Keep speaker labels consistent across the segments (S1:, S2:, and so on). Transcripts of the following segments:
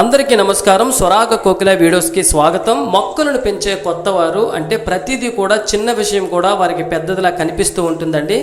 S1: అందరికీ నమస్కారం. స్వరాగ కోకిల వీడియోస్కి స్వాగతం. మొక్కలను పెంచే కొత్తవారు అంటే ప్రతిదీ కూడా చిన్న విషయం కూడా వారికి పెద్దదిలా కనిపిస్తూ ఉంటుందండి.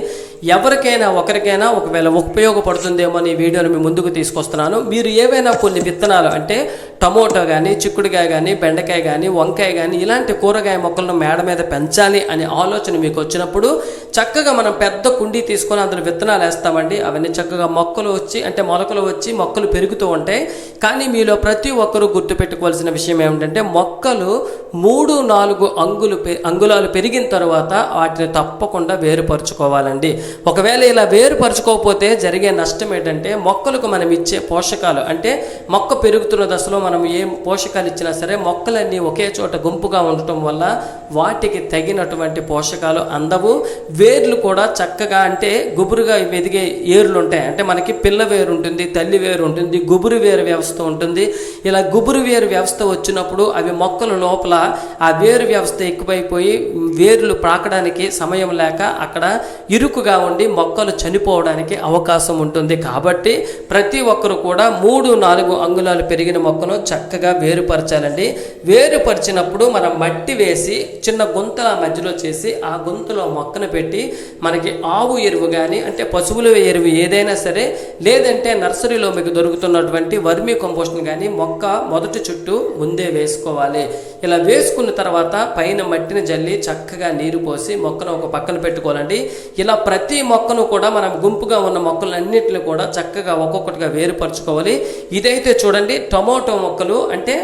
S1: ఎవరికైనా ఒకరికైనా ఒకవేళ ఉపయోగపడుతుందేమో అని వీడియోను వీడియోని మీ ముందుకు తీసుకొస్తున్నాను. మీరు ఏవైనా కొన్ని విత్తనాలు అంటే టమోటో కానీ చిక్కుడుకాయ కానీ బెండకాయ కానీ వంకాయ కానీ ఇలాంటి కూరగాయ మొక్కలను మేడ మీద పెంచాలి అనే ఆలోచన మీకు వచ్చినప్పుడు చక్కగా మనం పెద్ద కుండీ తీసుకొని అందులో విత్తనాలు వేస్తామండి. అవన్నీ చక్కగా మొక్కలు వచ్చి అంటే మొలకలు వచ్చి మొక్కలు పెరుగుతూ ఉంటాయి. కానీ మీలో ప్రతి ఒక్కరూ గుర్తుపెట్టుకోవాల్సిన విషయం ఏమిటంటే మొక్కలు మూడు నాలుగు అంగులు పె- అంగుళాలు పెరిగిన తర్వాత వాటిని తప్పకుండా వేరుపరుచుకోవాలండి. ఒకవేళ ఇలా వేరుపరుచుకోకపోతే జరిగే నష్టం ఏంటంటే మొక్కలకు మనం ఇచ్చే పోషకాలు అంటే మొక్క పెరుగుతున్న దశలో మనం మనం ఏ పోషకాలు ఇచ్చినా సరే మొక్కలన్నీ ఒకే చోట గుంపుగా ఉండటం వల్ల వాటికి తగినటువంటి పోషకాలు అందవు. వేర్లు కూడా చక్కగా అంటే గుబురుగా ఎదిగే ఏర్లు ఉంటాయి. అంటే మనకి పిల్ల వేరు ఉంటుంది తల్లి వేరు ఉంటుంది గుబురు వేరు వ్యవస్థ ఉంటుంది. ఇలా గుబురు వేరు వ్యవస్థ వచ్చినప్పుడు అవి మొక్కల లోపల ఆ వేరు వ్యవస్థ ఎక్కువైపోయి వేర్లు ప్రాకడానికి సమయం లేక అక్కడ ఇరుకుగా ఉండి మొక్కలు చనిపోవడానికి అవకాశం ఉంటుంది. కాబట్టి ప్రతి ఒక్కరు కూడా మూడు నాలుగు అంగుళాలు పెరిగిన మొక్కను చక్కగా వేరుపరచాలండి. వేరుపరిచినప్పుడు మనం మట్టి వేసి చిన్న గుంతల మధ్యలో చేసి ఆ గుంతలో మొక్కను పెట్టి మనకి ఆవు ఎరువు కానీ అంటే పశువుల ఎరువు ఏదైనా సరే లేదంటే నర్సరీలో మీకు దొరుకుతున్నటువంటి వర్మీ కంపోస్ట్ని కానీ మొక్క మొదటి చుట్టూ ముందే వేసుకోవాలి. ఇలా వేసుకున్న తర్వాత పైన మట్టిని జల్లి చక్కగా నీరు పోసి మొక్కను ఒక పక్కన పెట్టుకోవాలండి. ఇలా ప్రతి మొక్కను కూడా మనం గుంపుగా ఉన్న మొక్కలన్నింటిని కూడా చక్కగా ఒక్కొక్కటిగా వేరుపరచుకోవాలి. ఇదైతే చూడండి టొమాటో మొక్కలు అంటే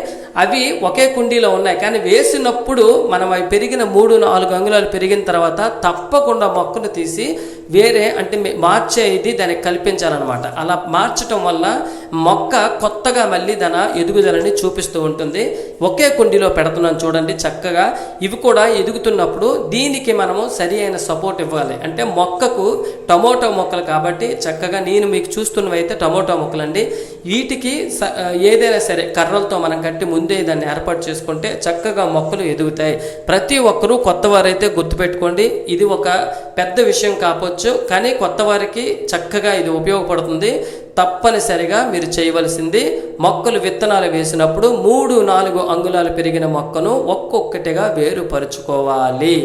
S1: అవి ఒకే కుండీలో ఉన్నాయి. కానీ వేసినప్పుడు మనం అవి పెరిగిన మూడు నాలుగు అంగుళాలు పెరిగిన తర్వాత తప్పకుండా మొక్కను తీసి వేరే అంటే మే- మార్చే ఇది దానికి కల్పించాలన్నమాట. అలా మార్చటం వల్ల మొక్క కొత్తగా మళ్ళీ దాని ఎదుగుదలని చూపిస్తూ ఉంటుంది. ఒకే కుండీలో పెడుతున్నాను చూడండి చక్కగా. ఇవి కూడా ఎదుగుతున్నప్పుడు దీనికి మనము సరి అయిన సపోర్ట్ ఇవ్వాలి. అంటే మొక్కకు టమోటో మొక్కలు కాబట్టి చక్కగా నేను మీకు చూస్తున్నవి అయితే టమోటో మొక్కలండి. వీటికి స- ఏదైనా సరే కర్రలతో మనం కట్టి ముందే దాన్ని ఏర్పాటు చేసుకుంటే చక్కగా మొక్కలు ఎదుగుతాయి. ప్రతి ఒక్కరూ కొత్త వారైతే గుర్తుపెట్టుకోండి. ఇది ఒక పెద్ద విషయం కాకపోతే కావచ్చు కానీ కొత్త వారికి చక్కగా ఇది ఉపయోగపడుతుంది. తప్పనిసరిగా మీరు చేయవలసింది మొక్కలు విత్తనాలు వేసినప్పుడు మూడు నాలుగు అంగుళాలు పెరిగిన మొక్కను ఒక్కొక్కటిగా వేరుపరుచుకోవాలి.